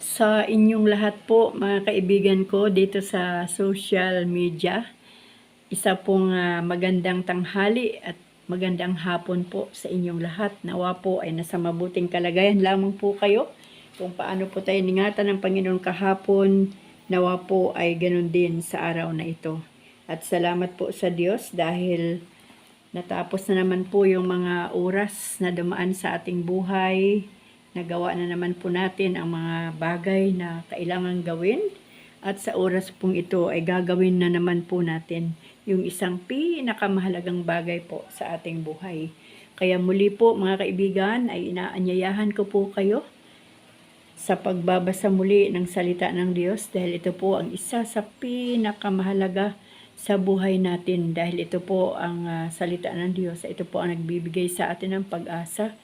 sa inyong lahat po, mga kaibigan ko dito sa social media. Isa pong ah, magandang tanghali at magandang hapon po sa inyong lahat. Nawa po ay nasa mabuting kalagayan lamang po kayo. Kung paano po tayo ningatan ng Panginoon kahapon, nawa po ay ganun din sa araw na ito. At salamat po sa Diyos dahil natapos na naman po yung mga oras na dumaan sa ating buhay. Nagawa na naman po natin ang mga bagay na kailangan gawin. At sa oras pong ito ay gagawin na naman po natin yung isang pinakamahalagang bagay po sa ating buhay. Kaya muli po mga kaibigan ay inaanyayahan ko po kayo sa pagbabasa muli ng salita ng Diyos dahil ito po ang isa sa pinakamahalaga sa buhay natin dahil ito po ang ah, salita ng Diyos. Ito po ang nagbibigay sa atin ng pag-asa,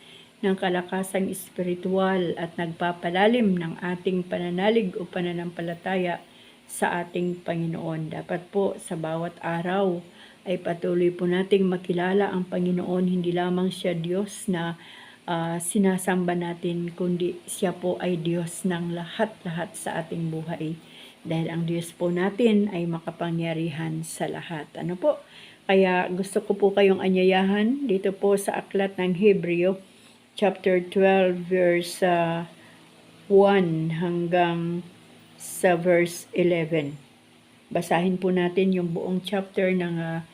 ng kalakasang espiritual at nagpapalalim ng ating pananalig o pananampalataya sa ating Panginoon. Dapat po sa bawat araw ay patuloy po nating makilala ang Panginoon, hindi lamang siya Diyos na ah, sinasamba natin, kundi siya po ay Diyos ng lahat-lahat sa ating buhay. Dahil ang Diyos po natin ay makapangyarihan sa lahat. Ano po? Kaya gusto ko po kayong anyayahan dito po sa aklat ng Hebreo, chapter 12, verse ah, 1 hanggang sa verse 11. Basahin po natin yung buong chapter ng ah,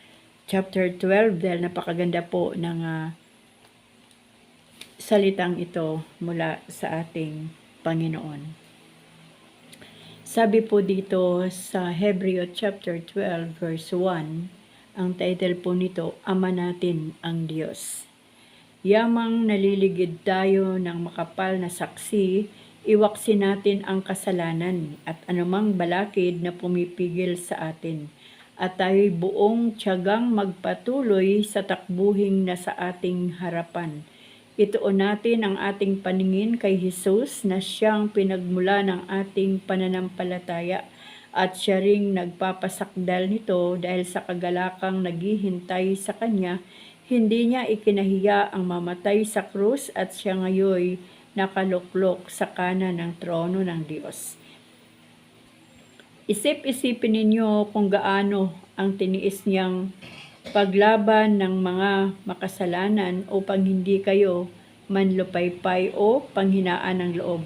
chapter 12 dahil napakaganda po ng ah, salitang ito mula sa ating Panginoon. Sabi po dito sa Hebreo chapter 12 verse 1, ang title po nito, Ama natin ang Diyos. Yamang naliligid tayo ng makapal na saksi, iwaksi natin ang kasalanan at anumang balakid na pumipigil sa atin. At tayo'y buong tiyagang magpatuloy sa takbuhing na sa ating harapan. Ituon natin ang ating paningin kay Jesus na siyang pinagmula ng ating pananampalataya at siya ring nagpapasakdal nito dahil sa kagalakang naghihintay sa kanya, hindi niya ikinahiya ang mamatay sa krus at siya ngayoy nakaluklok sa kanan ng trono ng Diyos. Isip-isipin ninyo kung gaano ang tiniis niyang paglaban ng mga makasalanan upang hindi kayo manlupaypay o panghinaan ng loob.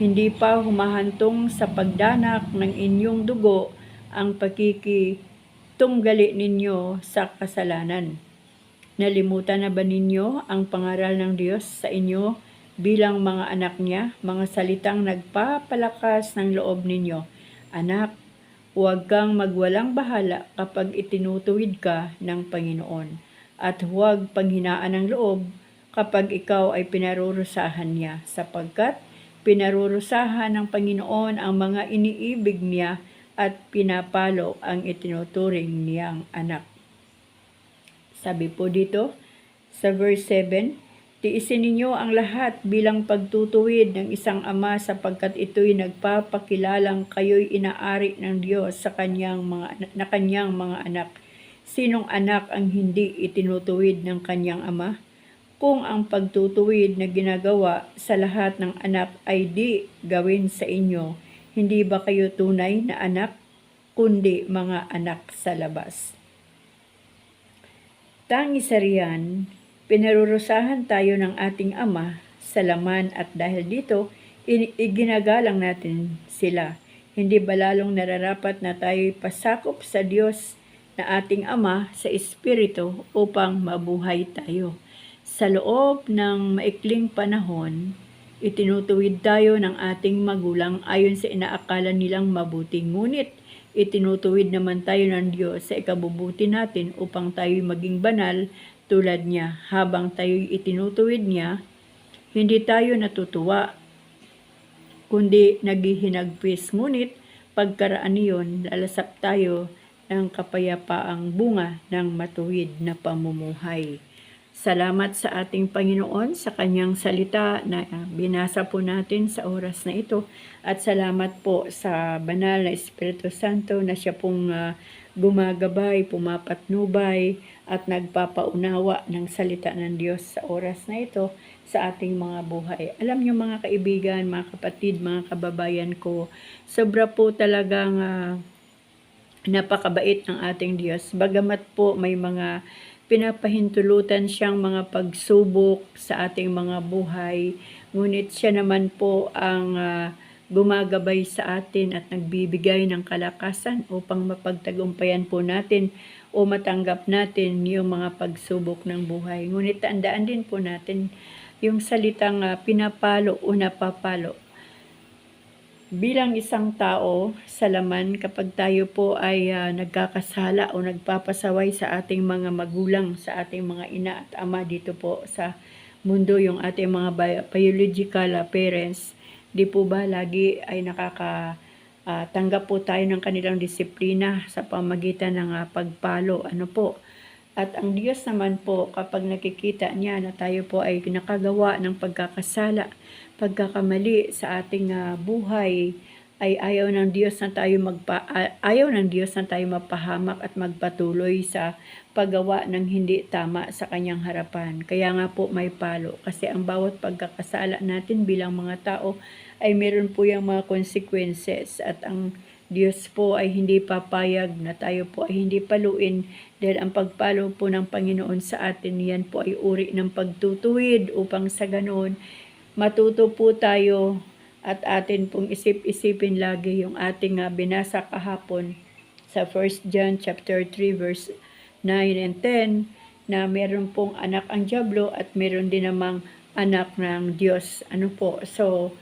Hindi pa humahantong sa pagdanak ng inyong dugo ang pakikitunggali ninyo sa kasalanan. Nalimutan na ba ninyo ang pangaral ng Diyos sa inyo bilang mga anak niya, mga salitang nagpapalakas ng loob ninyo? Anak, Huwag kang magwalang bahala kapag itinutuwid ka ng Panginoon at huwag panghinaan ng loob kapag ikaw ay pinarurusahan niya sapagkat pinarurusahan ng Panginoon ang mga iniibig niya at pinapalo ang itinuturing niyang anak. Sabi po dito sa verse 7, Tiisin ninyo ang lahat bilang pagtutuwid ng isang ama sapagkat ito'y nagpapakilalang kayo'y inaari ng Diyos sa kanyang mga, na kanyang mga anak. Sinong anak ang hindi itinutuwid ng kanyang ama? Kung ang pagtutuwid na ginagawa sa lahat ng anak ay di gawin sa inyo, hindi ba kayo tunay na anak, kundi mga anak sa labas? Tangi sa riyan, Pinarurusahan tayo ng ating Ama sa laman at dahil dito, iginagalang natin sila. Hindi ba lalong nararapat na tayo pasakop sa Diyos na ating Ama sa Espiritu upang mabuhay tayo. Sa loob ng maikling panahon, itinutuwid tayo ng ating magulang ayon sa inaakala nilang mabuti. Ngunit itinutuwid naman tayo ng Diyos sa ikabubuti natin upang tayo maging banal tulad niya. Habang tayo'y itinutuwid niya, hindi tayo natutuwa, kundi naghihinagpis. Ngunit pagkaraan niyon, lalasap tayo ng kapayapaang bunga ng matuwid na pamumuhay. Salamat sa ating Panginoon sa kanyang salita na binasa po natin sa oras na ito at salamat po sa banal na Espiritu Santo na siya pong uh, gumagabay, pumapatnubay at nagpapaunawa ng salita ng Diyos sa oras na ito sa ating mga buhay. Alam niyo mga kaibigan, mga kapatid, mga kababayan ko, sobra po talagang ah, napakabait ng ating Diyos. Bagamat po may mga pinapahintulutan siyang mga pagsubok sa ating mga buhay, ngunit siya naman po ang ah, gumagabay sa atin at nagbibigay ng kalakasan upang mapagtagumpayan po natin o matanggap natin yung mga pagsubok ng buhay. Ngunit tandaan din po natin yung salitang ah, pinapalo o napapalo bilang isang tao sa laman kapag tayo po ay ah, nagkakasala o nagpapasaway sa ating mga magulang, sa ating mga ina at ama dito po sa mundo, yung ating mga bi- biological ah, parents, di po ba lagi ay nakaka ah, tanggap po tayo ng kanilang disiplina sa pamagitan ng ah, pagpalo. Ano po? At ang Diyos naman po, kapag nakikita niya na tayo po ay nakagawa ng pagkakasala, pagkakamali sa ating ah, buhay, ay ayaw ng Diyos na tayo magpa ayaw ng Diyos na tayo mapahamak at magpatuloy sa paggawa ng hindi tama sa kanyang harapan. Kaya nga po may palo kasi ang bawat pagkakasala natin bilang mga tao ay meron po yung mga consequences at ang Diyos po ay hindi papayag na tayo po ay hindi paluin dahil ang pagpalo po ng Panginoon sa atin yan po ay uri ng pagtutuwid upang sa ganoon matuto po tayo at atin pong isip-isipin lagi yung ating ah, binasa kahapon sa 1 John chapter 3 verse 9 and 10 na meron pong anak ang Diablo at meron din namang anak ng Diyos. Ano po? So,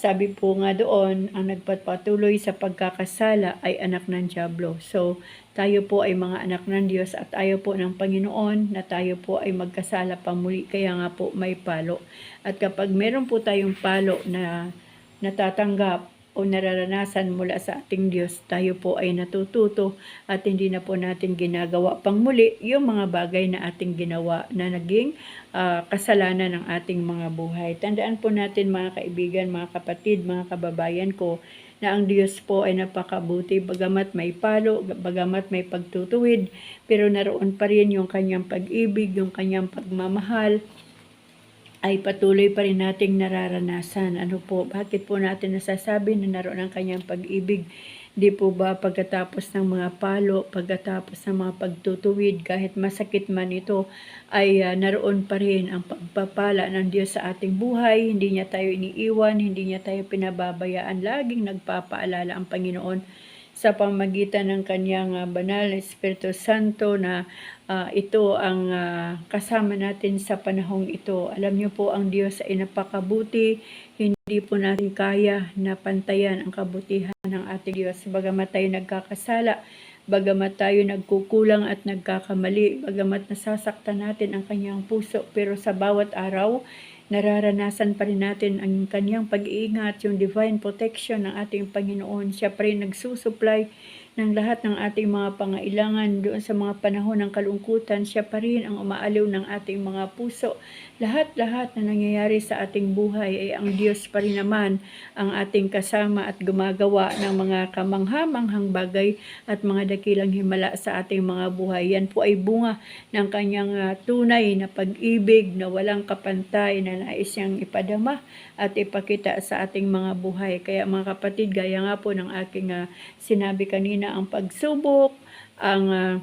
sabi po nga doon, ang nagpapatuloy sa pagkakasala ay anak ng Diablo. So, tayo po ay mga anak ng Diyos at ayaw po ng Panginoon na tayo po ay magkasala pa muli. Kaya nga po may palo. At kapag meron po tayong palo na natatanggap o nararanasan mula sa ating Diyos, tayo po ay natututo at hindi na po natin ginagawa pang muli yung mga bagay na ating ginawa na naging ah, kasalanan ng ating mga buhay. Tandaan po natin mga kaibigan, mga kapatid, mga kababayan ko, na ang Diyos po ay napakabuti, bagamat may palo, bagamat may pagtutuwid, pero naroon pa rin yung kanyang pag-ibig, yung kanyang pagmamahal, ay patuloy pa rin nating nararanasan. Ano po, bakit po natin nasasabi na naroon ang kanyang pag-ibig? Di po ba pagkatapos ng mga palo, pagkatapos ng mga pagtutuwid, kahit masakit man ito, ay ah, naroon pa rin ang pagpapala ng Diyos sa ating buhay. Hindi niya tayo iniiwan, hindi niya tayo pinababayaan. Laging nagpapaalala ang Panginoon sa pamagitan ng kanyang ah, banal na Espiritu Santo na ah, ito ang ah, kasama natin sa panahong ito. Alam niyo po ang Diyos ay napakabuti, hindi po natin kaya na pantayan ang kabutihan ng ating Diyos. Bagamat tayo nagkakasala, bagamat tayo nagkukulang at nagkakamali, bagamat nasasaktan natin ang kanyang puso, pero sa bawat araw, nararanasan pa rin natin ang kanyang pag-iingat, yung divine protection ng ating Panginoon. Siya pa rin nagsusupply ng lahat ng ating mga pangailangan doon sa mga panahon ng kalungkutan. Siya pa rin ang umaaliw ng ating mga puso. Lahat-lahat na nangyayari sa ating buhay ay ang Diyos pa rin naman ang ating kasama at gumagawa ng mga kamanghamanghang bagay at mga dakilang himala sa ating mga buhay. Yan po ay bunga ng kanyang ah, tunay na pag-ibig na walang kapantay na nais niyang ipadama at ipakita sa ating mga buhay. Kaya mga kapatid, gaya nga po ng aking ah, sinabi kanina, ang pagsubok, ang ah,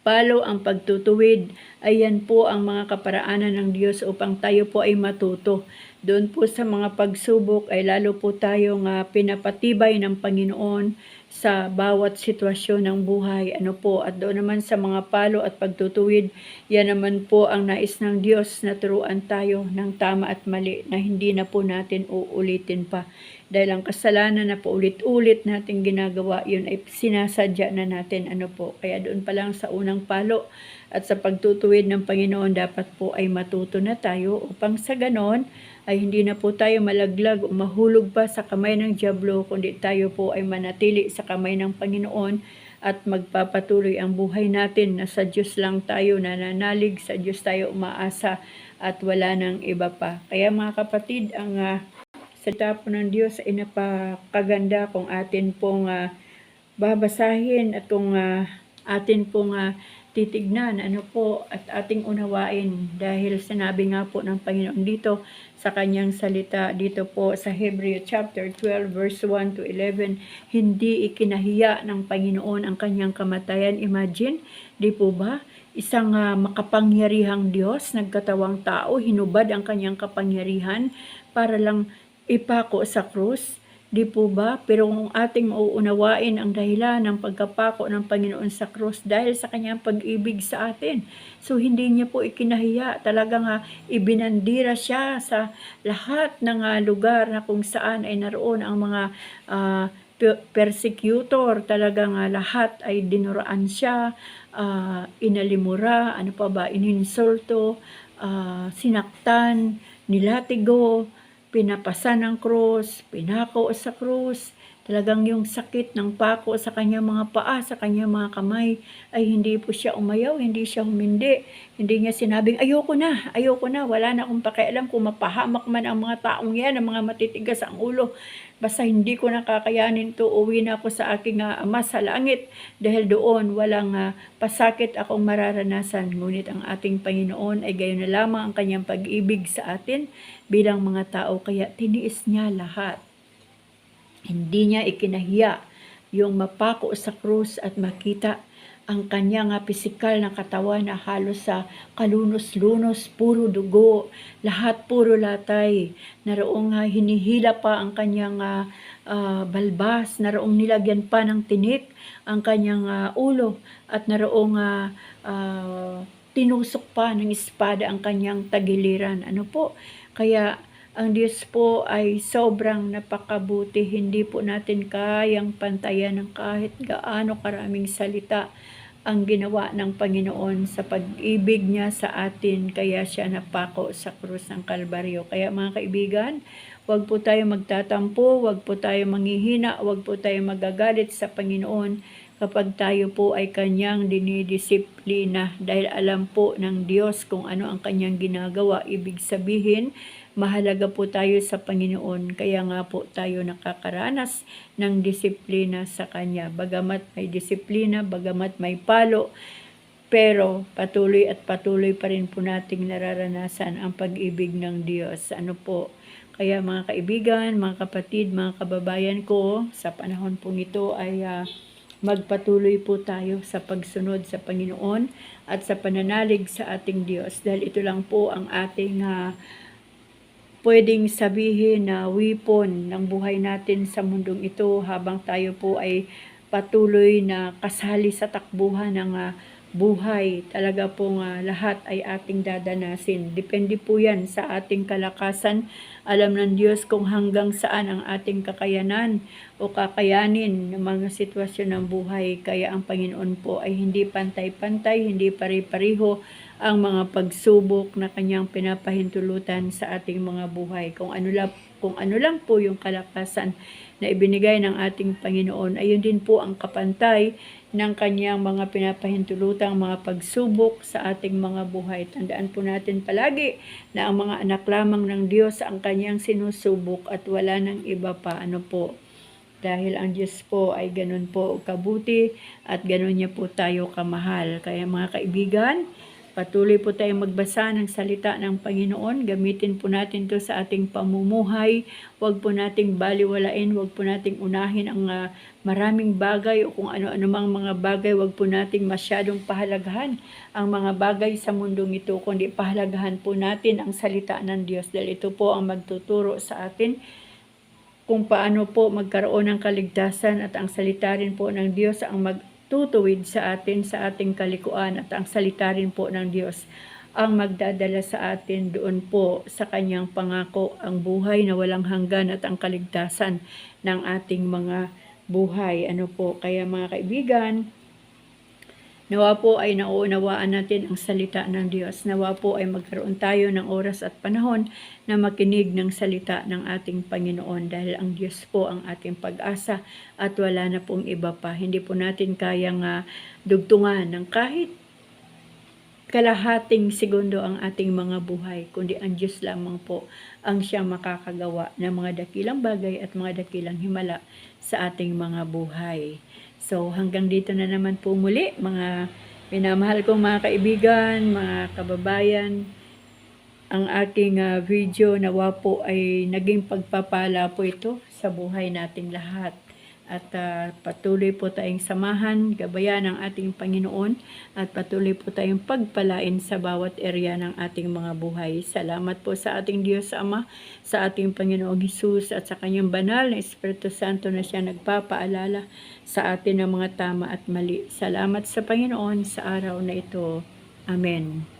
palo, ang pagtutuwid, ayan po ang mga kaparaanan ng Diyos upang tayo po ay matuto. Doon po sa mga pagsubok ay lalo po tayong ah, pinapatibay ng Panginoon sa bawat sitwasyon ng buhay. Ano po, at doon naman sa mga palo at pagtutuwid, yan naman po ang nais ng Diyos na turuan tayo ng tama at mali na hindi na po natin uulitin pa. Dahil ang kasalanan na paulit-ulit natin ginagawa, yun ay sinasadya na natin. Ano po, kaya doon pa lang sa unang palo at sa pagtutuwid ng Panginoon, dapat po ay matuto na tayo upang sa ganon ay hindi na po tayo malaglag o mahulog pa sa kamay ng Diablo, kundi tayo po ay manatili sa kamay ng Panginoon at magpapatuloy ang buhay natin na sa Diyos lang tayo nananalig, sa Diyos tayo umaasa at wala nang iba pa. Kaya mga kapatid, ang ah, salita po ng Diyos ay napakaganda kung atin pong ah, babasahin at kung ah, atin pong ah, titignan ano po at ating unawain. Dahil sinabi nga po ng Panginoon dito sa kanyang salita dito po sa Hebrew chapter 12 verse 1 to 11 hindi ikinahiya ng Panginoon ang kanyang kamatayan. Imagine di po ba? Isang ah, makapangyarihang Diyos nagkatawang tao hinubad ang kanyang kapangyarihan para lang ipako sa krus Di po ba? Pero kung ating uunawain ang dahilan ng pagkapako ng Panginoon sa krus dahil sa kanyang pag-ibig sa atin. So hindi niya po ikinahiya. Talagang nga ibinandira siya sa lahat ng ah, lugar na kung saan ay naroon ang mga pe- persecutor. Talagang nga lahat ay dinuraan siya, ah, inalimura, ano pa ba, ininsulto, ah, sinaktan, nilatigo, pinapasa ng krus, pinako sa krus, talagang yung sakit ng pako sa kanyang mga paa, sa kanyang mga kamay, ay hindi po siya umayaw, hindi siya humindi. Hindi niya sinabing, ayoko na, ayoko na, wala na akong pakialam kung mapahamak man ang mga taong yan, ang mga matitigas ang ulo. Basta hindi ko nakakayanin to, uwi na ako sa aking ah, ama sa langit dahil doon walang ah, pasakit akong mararanasan. Ngunit ang ating Panginoon ay gayon na lamang ang kanyang pag-ibig sa atin bilang mga tao, kaya tiniis niya lahat. Hindi niya ikinahiya yung mapako sa krus at makita ang kanyang pisikal na katawan na halos sa kalunos-lunos, puro dugo, lahat puro latay. Naroong nga hinihila pa ang kanyang ah, ah, balbas, naroong nilagyan pa ng tinik ang kanyang ah, ulo, at naroong ah, ah, tinusok pa ng espada ang kanyang tagiliran. Ano po? Kaya ang Diyos po ay sobrang napakabuti. Hindi po natin kayang pantayan ng kahit gaano karaming salita ang ginawa ng Panginoon sa pag-ibig niya sa atin. Kaya siya napako sa krus ng Kalbaryo. Kaya mga kaibigan, Huwag po tayo magtatampo, huwag po tayo manghihina, huwag po tayo magagalit sa Panginoon kapag tayo po ay kanyang dinidisiplina dahil alam po ng Diyos kung ano ang kanyang ginagawa. Ibig sabihin, mahalaga po tayo sa Panginoon kaya nga po tayo nakakaranas ng disiplina sa Kanya. Bagamat may disiplina, bagamat may palo, pero patuloy at patuloy pa rin po nating nararanasan ang pag-ibig ng Diyos. Ano po? Kaya mga kaibigan, mga kapatid, mga kababayan ko, sa panahon pong ito ay ah, magpatuloy po tayo sa pagsunod sa Panginoon at sa pananalig sa ating Diyos. Dahil ito lang po ang ating ah, pwedeng sabihin na weapon ng buhay natin sa mundong ito habang tayo po ay patuloy na kasali sa takbuhan ng ah, buhay. Talaga pong ah, lahat ay ating dadanasin. Depende po yan sa ating kalakasan. Alam ng Diyos kung hanggang saan ang ating kakayanan o kakayanin ng mga sitwasyon ng buhay. Kaya ang Panginoon po ay hindi pantay-pantay, hindi pare-pareho ang mga pagsubok na kanyang pinapahintulutan sa ating mga buhay. Kung ano lang, kung ano lang po yung kalakasan na ibinigay ng ating Panginoon, ayun din po ang kapantay ng kanyang mga pinapahintulutang mga pagsubok sa ating mga buhay. Tandaan po natin palagi na ang mga anak lamang ng Diyos ang kanyang sinusubok at wala ng iba pa. Ano po? Dahil ang Diyos po ay ganun po kabuti at ganun niya po tayo kamahal. Kaya mga kaibigan, Patuloy po tayong magbasa ng salita ng Panginoon. Gamitin po natin to sa ating pamumuhay. Huwag po nating baliwalain, huwag po nating unahin ang ah, maraming bagay o kung ano-ano mang mga bagay. Huwag po nating masyadong pahalagahan ang mga bagay sa mundong ito, kundi pahalagahan po natin ang salita ng Diyos. Dahil ito po ang magtuturo sa atin kung paano po magkaroon ng kaligtasan at ang salita rin po ng Diyos ang magtutuwid sa atin sa ating kalikuan at ang salita rin po ng Diyos ang magdadala sa atin doon po sa kanyang pangako ang buhay na walang hanggan at ang kaligtasan ng ating mga buhay. Ano po, kaya mga kaibigan, Nawa po ay nauunawaan natin ang salita ng Diyos. Nawa po ay magkaroon tayo ng oras at panahon na makinig ng salita ng ating Panginoon dahil ang Diyos po ang ating pag-asa at wala na pong iba pa. Hindi po natin kayang uh, dugtungan ng kahit kalahating segundo ang ating mga buhay, kundi ang Diyos lamang po ang siyang makakagawa ng mga dakilang bagay at mga dakilang himala sa ating mga buhay. So hanggang dito na naman po muli mga Minamahal kong mga kaibigan, mga kababayan, ang aking ah, video nawa po ay naging pagpapala po ito sa buhay nating lahat. At ah, patuloy po tayong samahan, gabayan ng ating Panginoon at patuloy po tayong pagpalain sa bawat area ng ating mga buhay. Salamat po sa ating Diyos Ama, sa ating Panginoong Hesus at sa kanyang banal na Espiritu Santo na siya nagpapaalala sa atin ng mga tama at mali. Salamat sa Panginoon sa araw na ito. Amen.